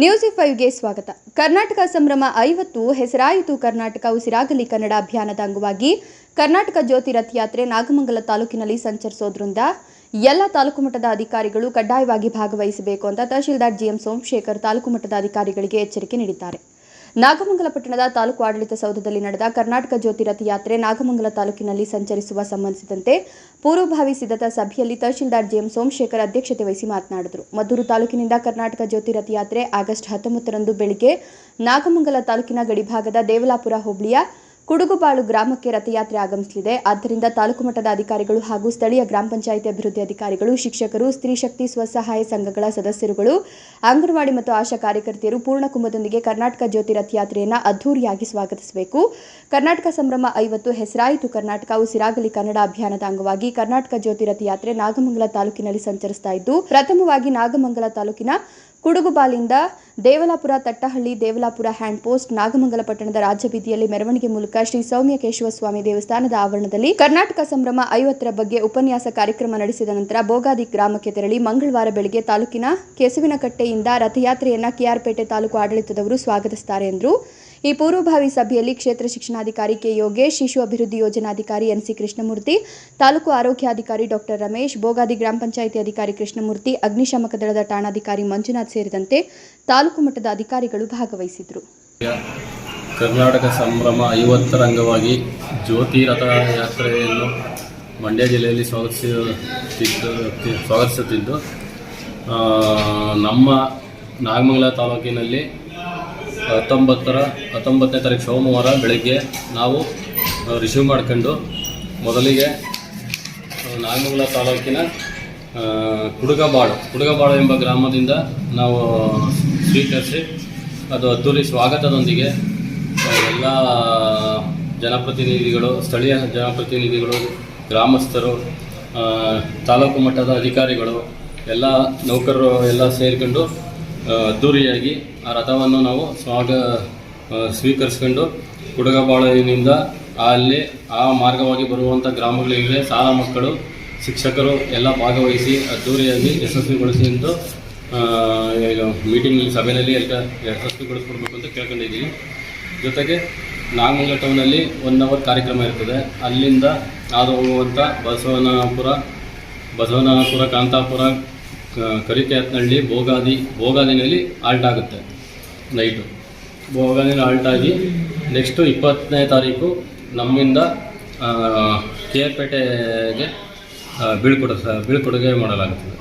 News ಫೈವ್ಗೆ ಸ್ವಾಗತ. ಕರ್ನಾಟಕ ಸಂಭ್ರಮ ಐವತ್ತು, ಹೆಸರಾಯಿತು ಕರ್ನಾಟಕ, ಉಸಿರಾಗಲಿ ಕನ್ನಡ ಅಭಿಯಾನದ ಅಂಗವಾಗಿ ಕರ್ನಾಟಕ ಜ್ಯೋತಿ ರಥಯಾತ್ರೆ ನಾಗಮಂಗಲ ತಾಲೂಕಿನಲ್ಲಿ ಸಂಚರಿಸೋದ್ರಿಂದ ಎಲ್ಲ ತಾಲೂಕು ಮಟ್ಟದ ಅಧಿಕಾರಿಗಳು ಕಡ್ಡಾಯವಾಗಿ ಭಾಗವಹಿಸಬೇಕು ಅಂತ ತಹಶೀಲ್ದಾರ್ ಜಿಎಂ ಸೋಮಶೇಖರ್ ತಾಲೂಕು ಮಟ್ಟದ ಅಧಿಕಾರಿಗಳಿಗೆ ಎಚ್ಚರಿಕೆ ನೀಡಿದ್ದಾರೆ. ನಾಗಮಂಗಲ ಪಟ್ಟಣದ ತಾಲೂಕು ಆಡಳಿತ ಸೌಧದಲ್ಲಿ ನಡೆದ ಕರ್ನಾಟಕ ಜ್ಯೋತಿ ರಥಯಾತ್ರೆ ನಾಗಮಂಗಲ ತಾಲೂಕಿನಲ್ಲಿ ಸಂಚರಿಸುವ ಸಂಬಂಧಿಸಿದಂತೆ ಪೂರ್ವಭಾವಿ ಸಿದ್ಧತಾ ಸಭೆಯಲ್ಲಿ ತಹಶೀಲ್ದಾರ್ ಜಿಎಂ ಸೋಮಶೇಖರ್ ಅಧ್ಯಕ್ಷತೆ ವಹಿಸಿ ಮಾತನಾಡಿದರು. ಮದ್ದೂರು ತಾಲೂಕಿನಿಂದ ಕರ್ನಾಟಕ ಜ್ಯೋತಿ ರಥಯಾತ್ರೆ ಆಗಸ್ಟ್ ಹತ್ತೊಂಬತ್ತರಂದು ಬೆಳಿಗ್ಗೆ ನಾಗಮಂಗಲ ತಾಲೂಕಿನ ಗಡಿಭಾಗದ ದೇವಲಾಪುರ ಹೋಬಳಿಯ ಕುಡುಗುಬಾಳು ಗ್ರಾಮಕ್ಕೆ ರಥಯಾತ್ರೆ ಆಗಮಿಸಲಿದೆ. ಆದ್ದರಿಂದ ತಾಲೂಕು ಮಟ್ಟದ ಅಧಿಕಾರಿಗಳು ಹಾಗೂ ಸ್ಥಳೀಯ ಗ್ರಾಮ ಪಂಚಾಯಿತಿ ಅಭಿವೃದ್ಧಿ ಅಧಿಕಾರಿಗಳು, ಶಿಕ್ಷಕರು, ಸ್ತ್ರೀ ಶಕ್ತಿ, ಸ್ವಸಹಾಯ ಸಂಘಗಳ ಸದಸ್ಯರುಗಳು, ಅಂಗನವಾಡಿ ಮತ್ತು ಆಶಾ ಕಾರ್ಯಕರ್ತೆಯರು ಪೂರ್ಣ ಕುಂಭದೊಂದಿಗೆ ಕರ್ನಾಟಕ ಜ್ಯೋತಿ ರಥಯಾತ್ರೆಯನ್ನು ಅದ್ದೂರಿಯಾಗಿ ಸ್ವಾಗತಿಸಬೇಕು. ಕರ್ನಾಟಕ ಸಂಭ್ರಮ ಐವತ್ತು, ಹೆಸರಾಯಿತು ಕರ್ನಾಟಕ ಉಸಿರಾಗಲಿ ಕನ್ನಡ ಅಭಿಯಾನದ ಅಂಗವಾಗಿ ಕರ್ನಾಟಕ ಜ್ಯೋತಿ ರಥಯಾತ್ರೆ ನಾಗಮಂಗಲ ತಾಲೂಕಿನಲ್ಲಿ ಸಂಚರಿಸ್ತಾ ಇದ್ದು, ಪ್ರಥಮವಾಗಿ ನಾಗಮಂಗಲ ತಾಲೂಕಿನ ಕುಡುಗುಬಾಲಿಂದ ದೇವಲಾಪುರ ತಟ್ಟಹಳ್ಳಿ, ದೇವಲಾಪುರ ಹ್ಯಾಂಡ್ ಪೋಸ್ಟ್, ನಾಗಮಂಗಲ ಪಟ್ಟಣದ ಮೆರವಣಿಗೆ ಮೂಲಕ ಶ್ರೀ ಸೌಮ್ಯ ಕೇಶವ ಸ್ವಾಮಿ ದೇವಸ್ಥಾನದ ಆವರಣದಲ್ಲಿ ಕರ್ನಾಟಕ ಸಂಭ್ರಮ ಐವತ್ತರ ಬಗ್ಗೆ ಉಪನ್ಯಾಸ ಕಾರ್ಯಕ್ರಮ ನಡೆಸಿದ ನಂತರ ಬೋಗಾದಿ ಗ್ರಾಮಕ್ಕೆ ತೆರಳಿ ಮಂಗಳವಾರ ಬೆಳಗ್ಗೆ ತಾಲೂಕಿನ ಕೆಸುವಿನಕಟ್ಟೆಯಿಂದ ರಥಯಾತ್ರೆಯನ್ನ ಕೆಆರ್ಪೇಟೆ ತಾಲೂಕು ಆಡಳಿತದವರು ಸ್ವಾಗತಿಸುತ್ತಾರೆ ಎಂದರು. ಈ ಪೂರ್ವಭಾವಿ ಸಭೆಯಲ್ಲಿ ಕ್ಷೇತ್ರ ಶಿಕ್ಷಣಾಧಿಕಾರಿ ಕೆ ಯೋಗೇಶ್, ಶಿಶು ಅಭಿವೃದ್ಧಿ ಯೋಜನಾಧಿಕಾರಿ ಎನ್ ಸಿ ಕೃಷ್ಣಮೂರ್ತಿ, ತಾಲೂಕು ಆರೋಗ್ಯಾಧಿಕಾರಿ ಡಾಕ್ಟರ್ ರಮೇಶ್, ಬೋಗಾದಿ ಗ್ರಾಮ ಪಂಚಾಯಿತಿ ಅಧಿಕಾರಿ ಕೃಷ್ಣಮೂರ್ತಿ, ಅಗ್ನಿಶಾಮಕ ದಳದ ಠಾಣಾಧಿಕಾರಿ ಮಂಜುನಾಥ್ ಸೇರಿದಂತೆ ತಾಲೂಕು ಮಟ್ಟದ ಅಧಿಕಾರಿಗಳು ಭಾಗವಹಿಸಿದರು. ಕರ್ನಾಟಕ ಸಂಭ್ರಮ ಐವತ್ತರ ಅಂಗವಾಗಿ ಜ್ಯೋತಿ ರಥ ಯಾತ್ರೆಯನ್ನು ಮಂಡ್ಯ ಜಿಲ್ಲೆಯಲ್ಲಿ ಸ್ವಾಗತಿಸುತ್ತಿದ್ದು ಸ್ವಾಗತಿಸುತ್ತಿದ್ದು ನಮ್ಮ ನಾಗಮಂಗಲ ತಾಲೂಕಿನಲ್ಲಿ ಹತ್ತೊಂಬತ್ತರ, ಹತ್ತೊಂಬತ್ತನೇ ತಾರೀಕು ಸೋಮವಾರ ಬೆಳಗ್ಗೆ ನಾವು ರಿಸೀವ್ ಮಾಡ್ಕೊಂಡು ಮೊದಲಿಗೆ ನಾಗಮಂಗಲ ತಾಲೂಕಿನ ಕುಡುಗಬಾಳು ಕುಡುಗಬಾಳು ಎಂಬ ಗ್ರಾಮದಿಂದ ನಾವು ಸ್ವೀಕರಿಸಿ ಅದು ಅದ್ದೂರಿ ಸ್ವಾಗತದೊಂದಿಗೆ ಎಲ್ಲ ಜನಪ್ರತಿನಿಧಿಗಳು, ಸ್ಥಳೀಯ ಜನಪ್ರತಿನಿಧಿಗಳು, ಗ್ರಾಮಸ್ಥರು ತಾಲೂಕು ಮಟ್ಟದ ಅಧಿಕಾರಿಗಳು, ಎಲ್ಲ ನೌಕರರು ಎಲ್ಲ ಸೇರಿಕೊಂಡು ಅದ್ದೂರಿಯಾಗಿ ಆ ರಥವನ್ನು ನಾವು ಸ್ವಾಗ ಸ್ವೀಕರಿಸ್ಕೊಂಡು ಕುಡುಗಬಾಳಿನಿಂದ ಅಲ್ಲಿ ಆ ಮಾರ್ಗವಾಗಿ ಬರುವಂಥ ಗ್ರಾಮಗಳಿಗೆ ಶಾಲಾ ಮಕ್ಕಳು, ಶಿಕ್ಷಕರು ಎಲ್ಲ ಭಾಗವಹಿಸಿ ಅದ್ದೂರಿಯಾಗಿ ಯಶಸ್ವಿಗೊಳಿಸಿ ಎಂದು ಈಗ ಮೀಟಿಂಗ್ನಲ್ಲಿ ಸಭೆಯಲ್ಲಿ ಎಲ್ಲ ಯಶಸ್ವಿಗೊಳಿಸ್ಕೊಡ್ಬೇಕು ಅಂತ ಕೇಳ್ಕೊಂಡಿದ್ದೀವಿ ಜೊತೆಗೆ ನಾಗಮಂಗಲ ಟೌನಲ್ಲಿ ಒನ್ ಅವರ್ ಕಾರ್ಯಕ್ರಮ ಇರ್ತದೆ. ಅಲ್ಲಿಂದ ಹಾದು ಹೋಗುವಂಥ ಬಸವನಪುರ ಬಸವನಪುರ, ಕಾಂತಾಪುರ ಕರಿಕೆಯತ್ನಹಳ್ಳಿ ಭೋಗಾದಿ, ಭೋಗಾದಿನಲ್ಲಿ ಆಲ್ಟ್ ಆಗುತ್ತೆ ನೈಟು ಭೋಗಾದಿನಲ್ಲಿ ಆಲ್ಟ್ ಆಗಿ ನೆಕ್ಸ್ಟು ಇಪ್ಪತ್ತನೇ ತಾರೀಕು ನಮ್ಮಿಂದ ಕೆ ಆರ್ ಪೇಟೆಗೆ ಬೀಳ್ಕೊಡ, ಬೀಳ್ಕೊಡುಗೆ ಮಾಡಲಾಗುತ್ತದೆ.